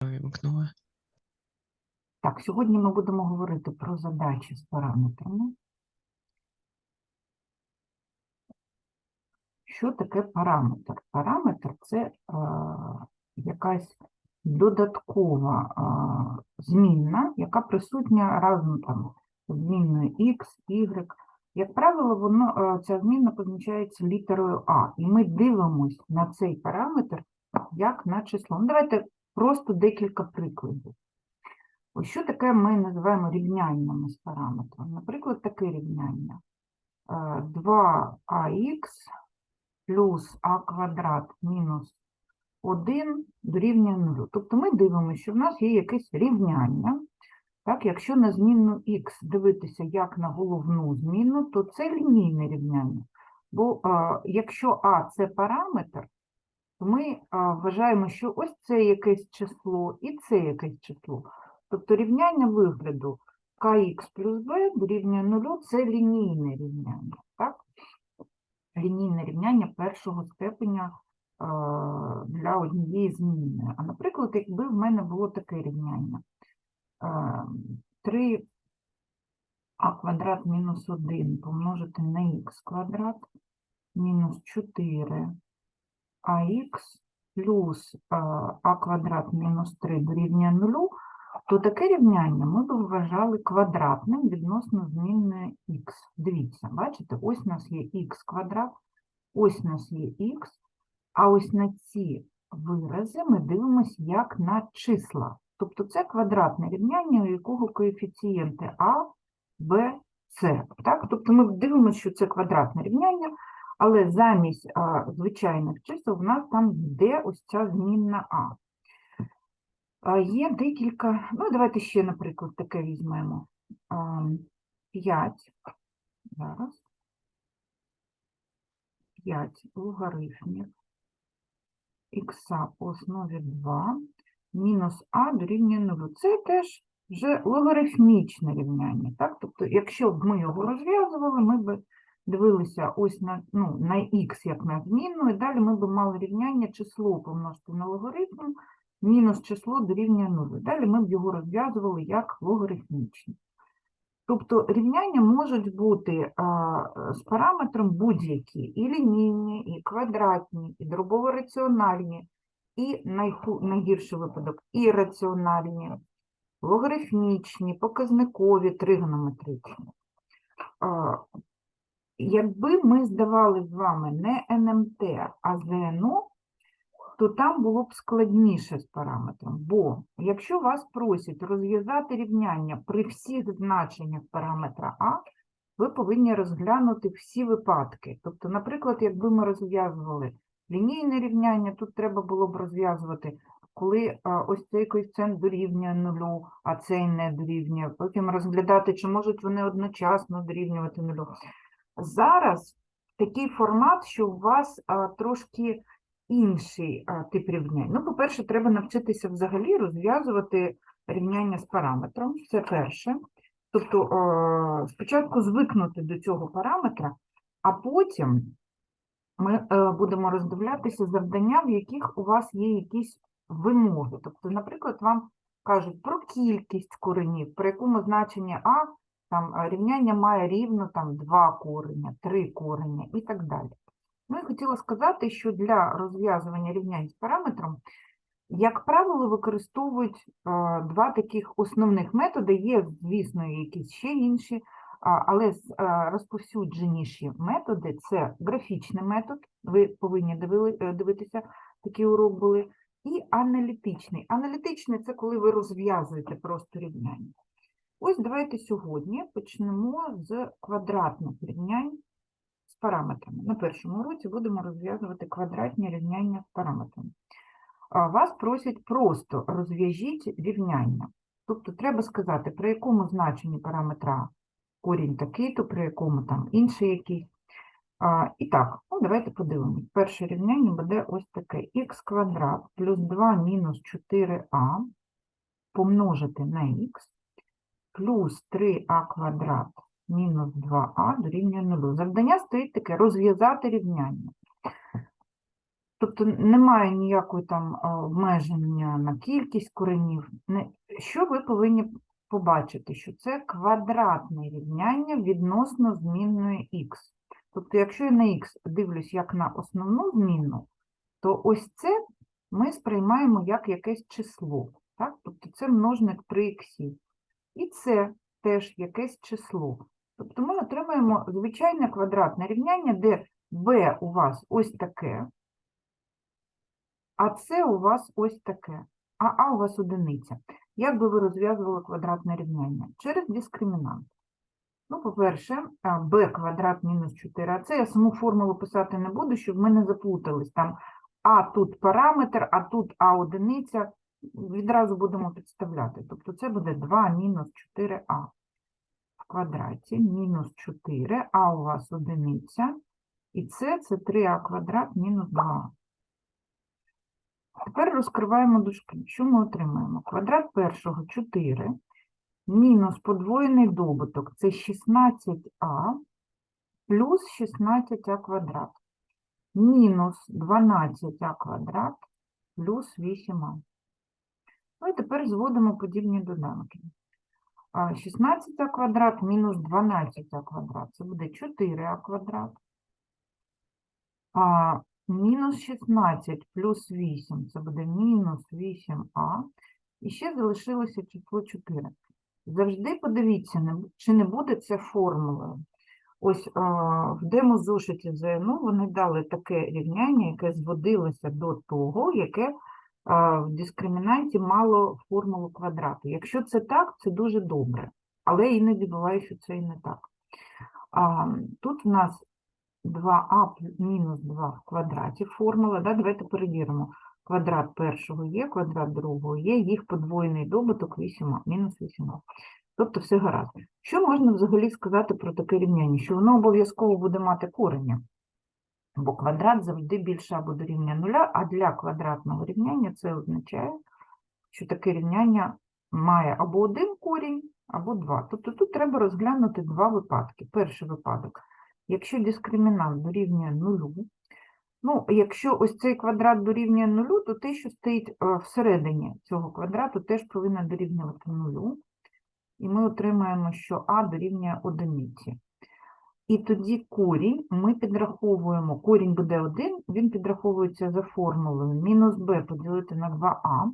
Вимкнула. Так, сьогодні ми будемо говорити про задачі з параметрами. Що таке параметр? Параметр це е, якась додаткова е, змінна, яка присутня разом там змінною x, y. Як правило, воно, е, ця змінна позначається літерою А, і ми дивимося на цей параметр як на число. Ну, давайте просто декілька прикладів. Ось що таке ми називаємо рівняннями з параметром. Наприклад, таке рівняння. Е, 2ах плюс а квадрат мінус 1 дорівнює 0. Тобто ми дивимося, що в нас є якесь рівняння. Так, якщо на змінну х дивитися як на головну змінну, то це лінійне рівняння. Бо е, якщо а це параметр, ми вважаємо, що ось це якесь число і це якесь число. Тобто рівняння вигляду kx плюс b дорівнює 0 – це лінійне рівняння. Так? Лінійне рівняння першого степеня для однієї змінної. А наприклад, якби в мене було таке рівняння. Е, 3 а квадрат мінус 1 помножити на х квадрат мінус 4 ах плюс а квадрат мінус 3 дорівнює 0, то таке рівняння ми б вважали квадратним відносно змінної х. Дивіться, бачите, ось у нас є х квадрат, ось у нас є х, а ось на ці вирази ми дивимося як на числа. Тобто це квадратне рівняння, у якого коефіцієнти а, б, с. Тобто ми дивимося, що це квадратне рівняння, але замість а, звичайних чисел в нас там йде ось ця змінна а. А, Є декілька, ну давайте ще, наприклад, таке візьмемо. 5, зараз, 5 логарифмів х по основі 2 мінус а дорівнює 0. Це теж вже логарифмічне рівняння. Так? Тобто, якщо б ми його розв'язували, ми б дивилися ось на, ну, на х як на змінну, і далі ми б мали рівняння число помножити на логарифм, мінус число дорівнює 0. Далі ми б його розв'язували як логарифмічне. Тобто рівняння можуть бути а, з параметром будь-які, і лінійні, і квадратні, і дробово-раціональні, і найгірший випадок ірраціональні, логарифмічні, показникові, тригонометричні. Якби ми здавали з вами не НМТ, а ЗНО, то там було б складніше з параметром. Бо якщо вас просять розв'язати рівняння при всіх значеннях параметра А, ви повинні розглянути всі випадки. Тобто, наприклад, якби ми розв'язували лінійне рівняння, тут треба було б розв'язувати, коли ось цей коефіцієнт дорівнює нулю, а цей не дорівнює, потім розглядати, чи можуть вони одночасно дорівнювати нулю. Зараз такий формат, що у вас трошки інший тип рівнянь. Ну, по-перше, треба навчитися взагалі розв'язувати рівняння з параметром. Це перше. Тобто спочатку звикнути до цього параметра, а потім ми е, будемо роздивлятися завдання, в яких у вас є якісь вимоги. Тобто, наприклад, вам кажуть про кількість коренів, при якому значенні А там рівняння має рівно там 2 кореня, 3 кореня і так далі. Ну і хотіла сказати, що для розв'язування рівнянь з параметром, як правило, використовують два таких основних методи. Є, звісно, якісь ще інші, але розповсюдженіші методи це графічний метод, ви повинні е, дивитися, такий урок були, і аналітичний. Аналітичний це коли ви розв'язуєте просто рівняння. Ось давайте сьогодні почнемо з квадратних рівнянь з параметрами. На першому уроці будемо розв'язувати квадратні рівняння з параметрами. Вас просять просто розв'яжіть рівняння. Тобто треба сказати, при якому значенні параметра корінь такий-то, при якому там інший якийсь. І так, ну давайте подивимось. Перше рівняння буде ось таке. х квадрат плюс 2 мінус 4а помножити на х плюс 3а квадрат мінус 2а дорівнює 0. Завдання стоїть таке – розв'язати рівняння. Тобто немає ніякої там обмеження на кількість коренів. Що ви повинні побачити? Що це квадратне рівняння відносно змінної х. Тобто, якщо я на х дивлюсь як на основну змінну, то ось це ми сприймаємо як якесь число. Так? Тобто це множник при х. І це теж якесь число. Тобто ми отримаємо звичайне квадратне рівняння, де b у вас ось таке, а це у вас ось таке, а а у вас одиниця. Як би ви розв'язували квадратне рівняння? Через дискримінант. Ну, по-перше, b квадрат мінус 4, а це я саму формулу писати не буду, щоб ми не заплутались. Там а тут параметр, а тут а одиниця. Відразу будемо підставляти. Тобто це буде 2 мінус 4а в квадраті, мінус 4, а у вас одиниця, і це, це 3а квадрат мінус 2. Тепер розкриваємо дужки. Що ми отримаємо? Квадрат першого 4, мінус подвоєний добуток, це 16а, плюс 16а квадрат, мінус 12а квадрат, плюс 8а. Ну і тепер зводимо подібні доданки. А, 16 квадрат мінус 12 квадрат. Це буде 4 квадрат. А мінус 16 плюс 8 це буде мінус 8а. І ще залишилося число 4. Завжди подивіться, чи не буде це формулою. Ось в демо-зошиті ЗНУ вони дали таке рівняння, яке зводилося до того, яке в дискримінанті мало формулу квадрату. Якщо це так, це дуже добре, але іноді буває, що це і не так. Тут в нас 2а мінус 2 в квадраті формула. Да? Давайте перевіримо. Квадрат першого є, квадрат другого є, їх подвоєний добуток 8а, мінус 8а. Тобто все гаразд. Що можна взагалі сказати про таке рівняння? Що воно обов'язково буде мати корення. Бо квадрат завжди більше або дорівнює нуля, а для квадратного рівняння це означає, що таке рівняння має або один корінь, або два. Тобто тут треба розглянути два випадки. Перший випадок, якщо дискримінант дорівнює нулю, ну, якщо ось цей квадрат дорівнює нулю, то те, що стоїть е, всередині цього квадрату, теж повинно дорівнювати нулю. І ми отримаємо, що а дорівнює одиниці. І тоді корінь ми підраховуємо, корінь буде 1, він підраховується за формулою мінус b поділити на 2а.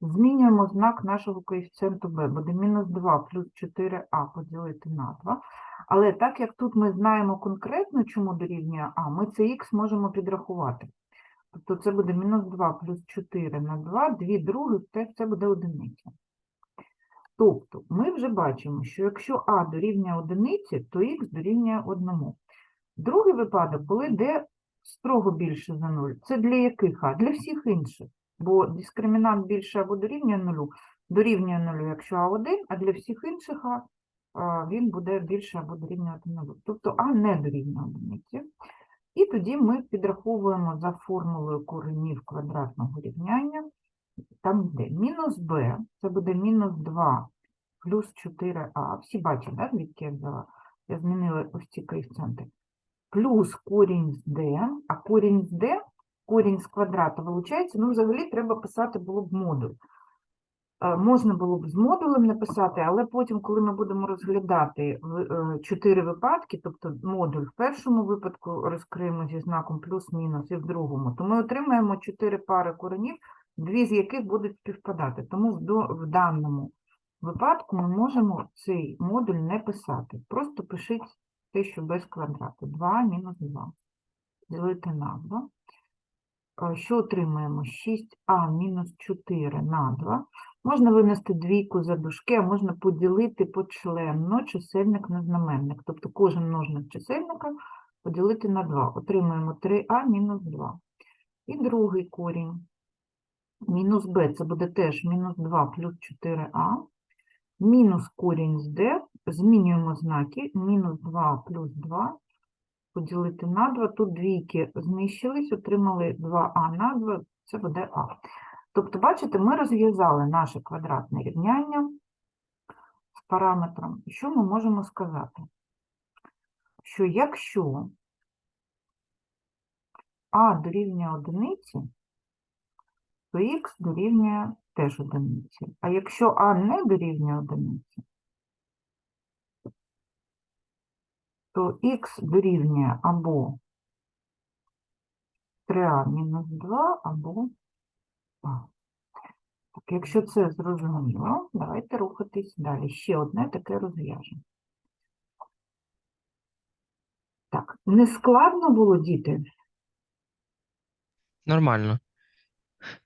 Змінюємо знак нашого коефіцієнту b, буде мінус 2 плюс 4а поділити на 2. Але так як тут ми знаємо конкретно, чому дорівнює а, ми це х можемо підрахувати. Тобто це буде мінус 2 плюс 4 на 2, 2 других, це буде одиниця. Тобто ми вже бачимо, що якщо а дорівнює одиниці, то х дорівнює 1. Другий випадок, коли d строго більше за 0. Це для яких а? Для всіх інших. Бо дискримінант більше або дорівнює 0, дорівнює 0, якщо а1, а для всіх інших а, він буде більше або дорівнювати 0. Тобто а не дорівнює одиниці. І тоді ми підраховуємо за формулою коренів квадратного рівняння там йде мінус b, це буде мінус 2 плюс 4а. Всі бачать, да, звідки я взяла? Я змінила ось ці коефіцієнти. Плюс корінь з d, а корінь з d, корінь з квадрата вилучається, ну, взагалі треба писати було б модуль. Е, Можна було б з модулем написати, але потім, коли ми будемо розглядати е, чотири випадки, тобто модуль в першому випадку розкриємо зі знаком плюс-мінус і в другому, то ми отримаємо чотири пари коренів, дві з яких будуть співпадати. Тому в, даному випадку ми можемо цей модуль не писати. Просто пишіть те, що без квадрату. 2 мінус 2. Ділити на 2. Е, Що отримаємо? 6а мінус 4 на 2. Можна винести двійку за дужки, а можна поділити почленно чисельник на знаменник. Тобто кожен множник чисельника поділити на 2. Отримаємо 3а мінус 2. І другий корінь. Мінус b це буде теж мінус 2 плюс 4а. Мінус корінь з d. Змінюємо знаки. Мінус 2 плюс 2 поділити на 2. Тут двійки знищились, отримали 2а на 2, це буде а. Тобто, бачите, ми розв'язали наше квадратне рівняння з параметром. Що ми можемо сказати? Що якщо а дорівнює одиниці, то х дорівнює теж одиниці. А якщо а не дорівнює одиниці, то х дорівнює або 3а мінус 2, або а. Так, якщо це зрозуміло, давайте рухатись далі. Ще одне таке розв'яжемо. Так, не складно було, діти? Нормально.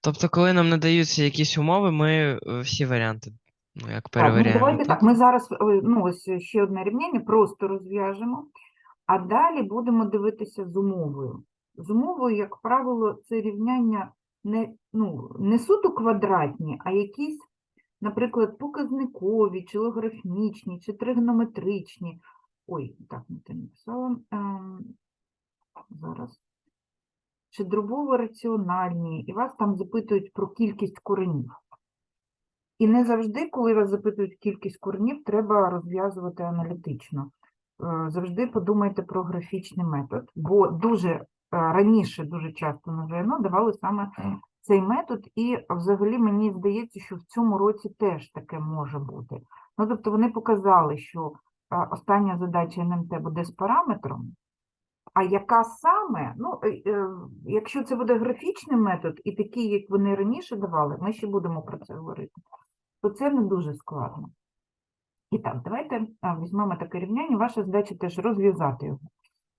Тобто, коли нам надаються якісь умови, ми е, всі варіанти, ну, як Так, ну перевіряємо. давайте так. так? Ми зараз е, ну, ось ще одне рівняння просто розв'яжемо, а далі будемо дивитися з умовою. З умовою, як правило, це рівняння не, ну, не суто квадратні, а якісь, наприклад, показникові, чи логарифмічні, чи тригонометричні. Ой, так, не те написала. Ем, зараз. Чи дробово-раціональні, і вас там запитують про кількість коренів. І не завжди, коли вас запитують кількість коренів, треба розв'язувати аналітично. Е, Завжди подумайте про графічний метод, бо дуже е, раніше, дуже часто на ЗНО давали саме цей метод, і взагалі мені здається, що в цьому році теж таке може бути. Ну, тобто вони показали, що е, остання задача НМТ буде з параметром, а яка саме, ну, е, е, якщо це буде графічний метод і такий, як вони раніше давали, ми ще будемо про це говорити, то це не дуже складно. І так, давайте візьмемо таке рівняння. Ваша задача теж розв'язати його.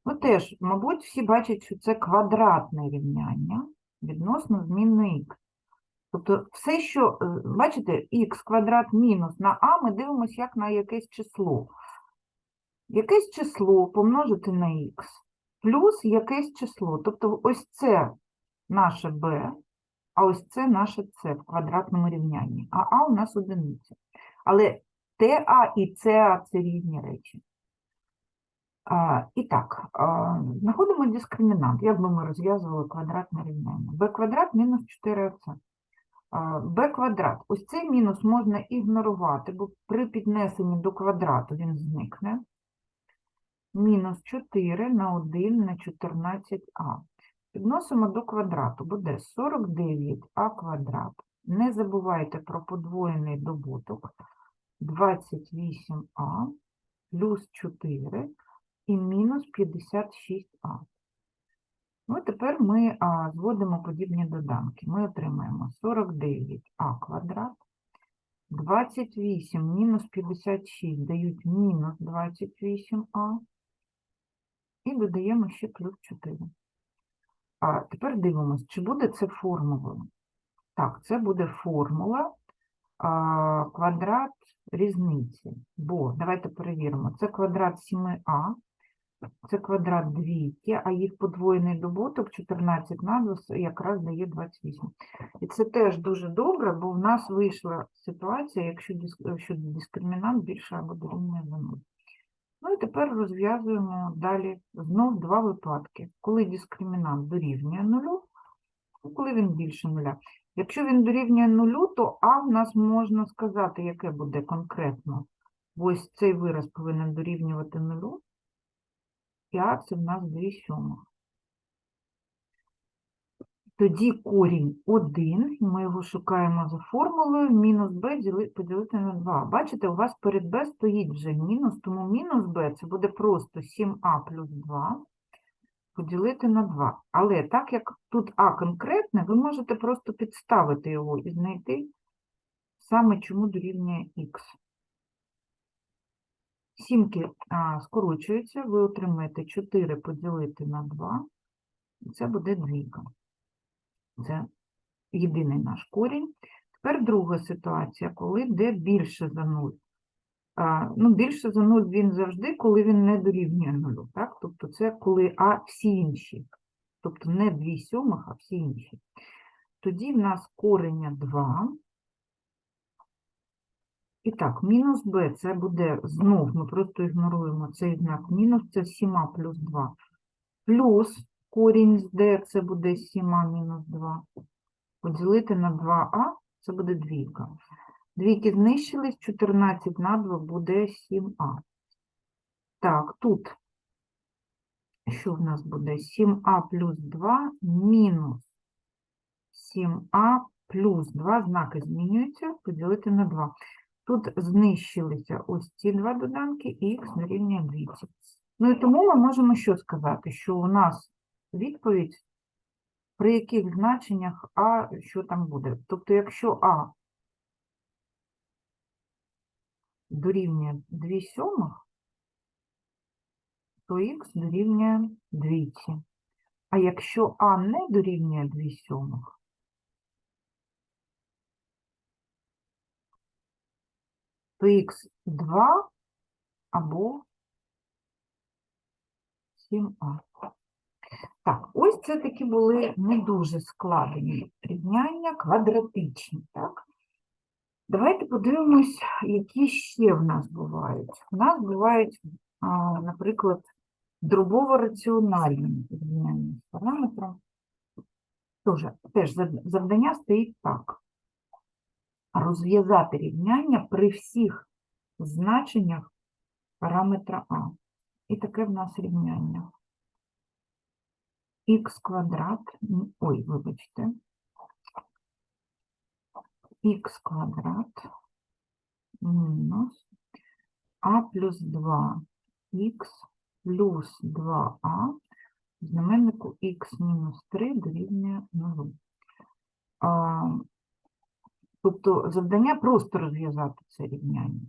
Ну теж, мабуть, всі бачать, що це квадратне рівняння відносно змінної х. Тобто все, що, е, бачите, х квадрат мінус на а, ми дивимося як на якесь число. Якесь число помножити на х плюс якесь число. Тобто ось це наше b, а ось це наше c в квадратному рівнянні. А а у нас одиниця. Але TA і CA – це різні речі. А, і так, а, знаходимо дискримінант. Як би ми розв'язували квадратне рівняння? b квадрат мінус 4ac. b квадрат. Ось цей мінус можна ігнорувати, бо при піднесенні до квадрату він зникне. Мінус 4 на 1 на 14а. Підносимо до квадрату. Буде 49а квадрат. Не забувайте про подвоєний добуток. 28а плюс 4 і мінус 56а. Ну, тепер ми а, зводимо подібні доданки. Ми отримаємо 49а квадрат, 28 мінус 56 дають мінус 28а, і додаємо ще плюс 4. А тепер дивимося, чи буде це формулою. Так, це буде формула а, квадрат різниці. Бо, давайте перевіримо, це квадрат 7а, це квадрат двійки, а їх подвоєний добуток 14 на 2 якраз дає 28. І це теж дуже добре, бо в нас вийшла ситуація, якщо дискримінант більше або дорівнює за 0. Ну і тепер розв'язуємо далі знов два випадки. Коли дискримінант дорівнює нулю, коли він більше нуля. Якщо він дорівнює нулю, то А в нас можна сказати, яке буде конкретно. Ось цей вираз повинен дорівнювати нулю, і А це в нас 2 сьомих. Тоді корінь 1, ми його шукаємо за формулою, мінус b поділити на 2. Бачите, у вас перед b стоїть вже мінус, тому мінус b це буде просто 7а плюс 2 поділити на 2. Але так як тут а конкретне, ви можете просто підставити його і знайти саме чому дорівнює х. Сімки а, скорочуються, ви отримаєте 4 поділити на 2, і це буде двійка. Це єдиний наш корінь. Тепер друга ситуація, коли d більше за 0. А, ну, більше за 0 він завжди, коли він не дорівнює 0. Так? Тобто це коли а всі інші. Тобто не 2 сьомих, а всі інші. Тоді в нас корення 2. І так, мінус b це буде знов, ми просто ігноруємо цей знак. Мінус це 7а плюс 2. Плюс корінь з d це буде 7а мінус 2. Поділити на 2а це буде двійка. Двійки знищились, 14 на 2 буде 7а. Так, тут що в нас буде? 7а плюс 2 мінус 7а плюс 2, знаки змінюються, поділити на 2. Тут знищилися ось ці два доданки, і х дорівнює 200. Ну і тому ми можемо що сказати? Що у нас відповідь, при яких значеннях А, що там буде. Тобто, якщо А дорівнює 2 сьомих, то х дорівнює 200. А якщо А не дорівнює 2 сьомих, то х 2 або 7а. Так, ось це такі були не дуже складені рівняння, квадратичні, так? Давайте подивимось, які ще в нас бувають. У нас бувають, наприклад, дробово-раціональні рівняння з параметром. Тоже, теж завдання стоїть так. Розв'язати рівняння при всіх значеннях параметра А. І таке в нас рівняння. Х квадрат, ой, вибачте, х квадрат мінус а плюс 2х плюс 2а в знаменнику х мінус 3 дорівнює 0. А, тобто завдання просто розв'язати це рівняння.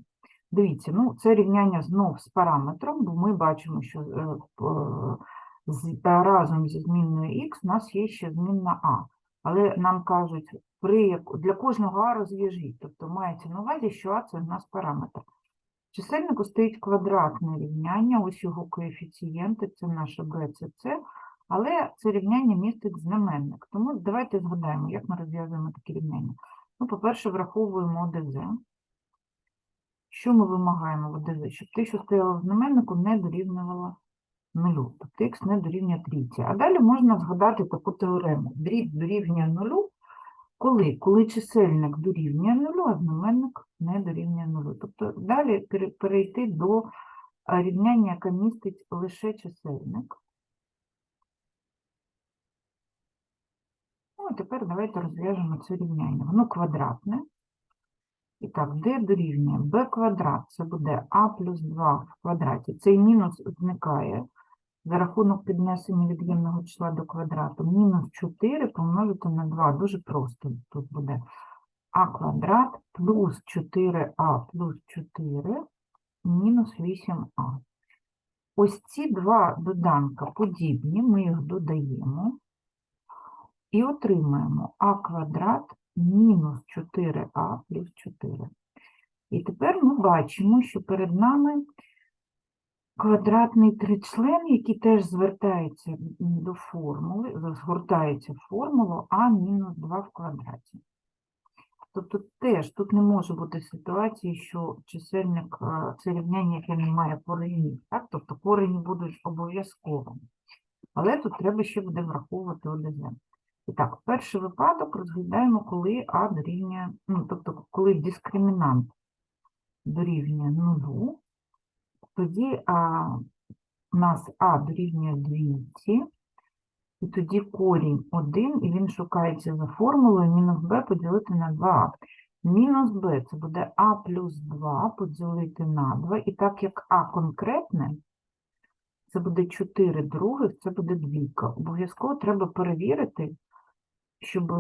Дивіться, ну це рівняння знов з параметром, бо ми бачимо, що е, з- разом зі змінною х у нас є ще змінна а. Але нам кажуть, при для кожного а розв'яжіть. Тобто мається на увазі, що а це в нас параметр. В чисельнику стоїть квадратне рівняння, ось його коефіцієнти, це наше b, це c, але це рівняння містить знаменник. Тому давайте згадаємо, як ми розв'язуємо такі рівняння. Ну, по-перше, враховуємо ОДЗ. Що ми вимагаємо в ОДЗ? Щоб те, що стояло в знаменнику, не дорівнювало нулю. Тобто х не дорівнює трійці. А далі можна згадати таку теорему. Дріб дорівнює нулю, коли? Коли чисельник дорівнює нулю, а знаменник не дорівнює нулю. Тобто далі перейти до рівняння, яке містить лише чисельник. Ну, тепер давайте розв'яжемо це рівняння. Воно квадратне. І так, d дорівнює b квадрат, це буде а плюс 2 в квадраті. Цей мінус зникає за рахунок піднесення від'ємного числа до квадрату. Мінус 4 помножити на 2. Дуже просто тут буде а квадрат плюс 4а плюс 4 мінус 8а. Ось ці два доданка подібні, ми їх додаємо і отримаємо а квадрат мінус 4а плюс 4. І тепер ми бачимо, що перед нами квадратний тричлен, який теж звертається до формули, згортається в формулу а мінус 2 в квадраті. Тобто теж тут не може бути ситуації, що чисельник це рівняння, яке не має коренів. Так? Тобто корені будуть обов'язковими. Але тут треба ще буде враховувати ОДЗ. І так, перший випадок розглядаємо, коли А дорівнює, ну, тобто, коли дискримінант дорівнює нулю, тоді а, у нас А дорівнює 200, і тоді корінь 1, і він шукається за формулою мінус b поділити на 2а. Мінус b це буде а плюс 2 поділити на 2, і так як а конкретне, це буде 4 других, це буде двійка. Обов'язково треба перевірити, щоб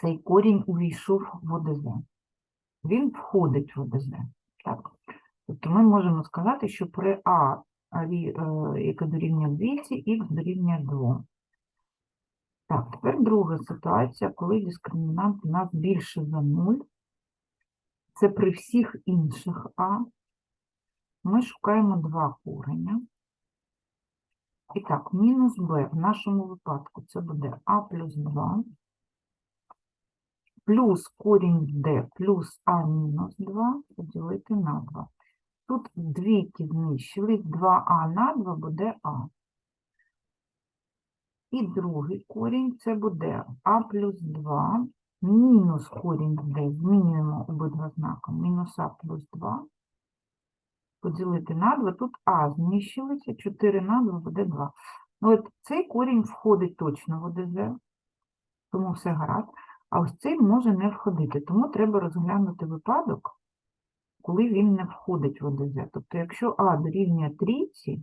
цей корінь увійшов в ОДЗ. Він входить в ОДЗ. Так? Тобто ми можемо сказати, що при А, е, яке дорівнює 200, х дорівнює 2. Так, тепер друга ситуація, коли дискримінант у нас більше за 0. Це при всіх інших А. Ми шукаємо два кореня. І так, мінус b в нашому випадку це буде а плюс 2, плюс корінь d плюс а мінус 2 поділити на 2. Тут двійки знищились, 2а на 2 буде а. І другий корінь це буде а плюс 2 мінус корінь d, змінюємо обидва знаки, мінус а плюс 2 поділити на 2. Тут А знищилося, 4 на 2 буде 2. Ну, от цей корінь входить точно в ОДЗ, тому все гаразд. А ось цей може не входити. Тому треба розглянути випадок, коли він не входить в ОДЗ. Тобто, якщо А дорівнює трійці,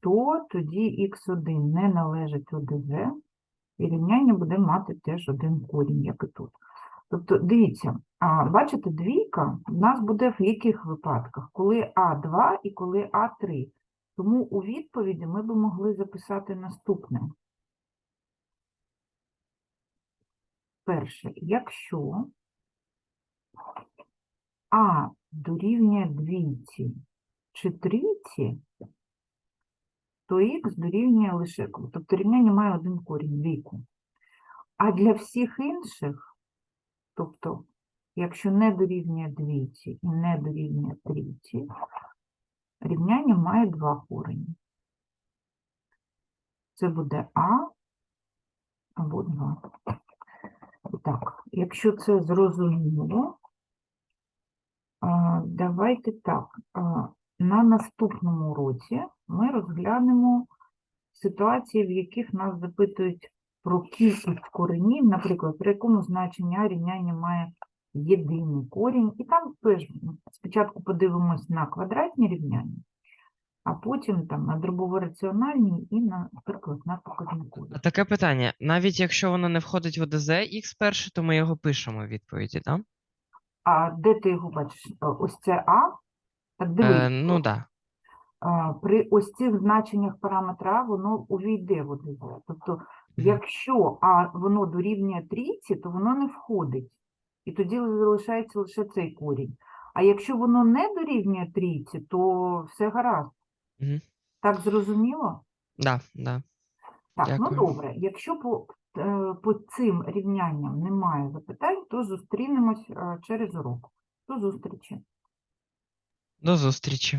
то тоді х1 не належить ОДЗ, і рівняння буде мати теж один корінь, як і тут. Тобто, дивіться, бачите, двійка в нас буде в яких випадках? Коли А2 і коли А3. Тому у відповіді ми би могли записати наступне. Перше, якщо А дорівнює двійці чи трійці, то х дорівнює лише, тобто рівняння має один корінь, двійку. А для всіх інших, тобто, якщо не дорівнює двійці і не дорівнює трійці, рівняння має два корені. Це буде А або 2. Так, якщо це зрозуміло, давайте так. На наступному уроці ми розглянемо ситуації, в яких нас запитують про кількість коренів, наприклад, при якому значенні А рівняння має єдиний корінь. І там теж спочатку подивимось на квадратні рівняння, а потім там на дробово-раціональні і, на, наприклад, на показникові. Таке питання: навіть якщо воно не входить в ОДЗ х перше, то ми його пишемо в відповіді, так? А де ти його бачиш? Е, Ось це А. Так дивись, Е, ну так. а, при ось цих значеннях параметра А воно увійде в ОДЗ. Тобто, якщо А воно дорівнює трійці, то воно не входить. І тоді залишається лише цей корінь. А якщо воно не дорівнює трійці, то все гаразд. Мгм. Так зрозуміло? Да, да. Так, ну добре. Якщо по, е, по цим рівнянням немає запитань, то зустрінемось е, через урок. До зустрічі. До зустрічі.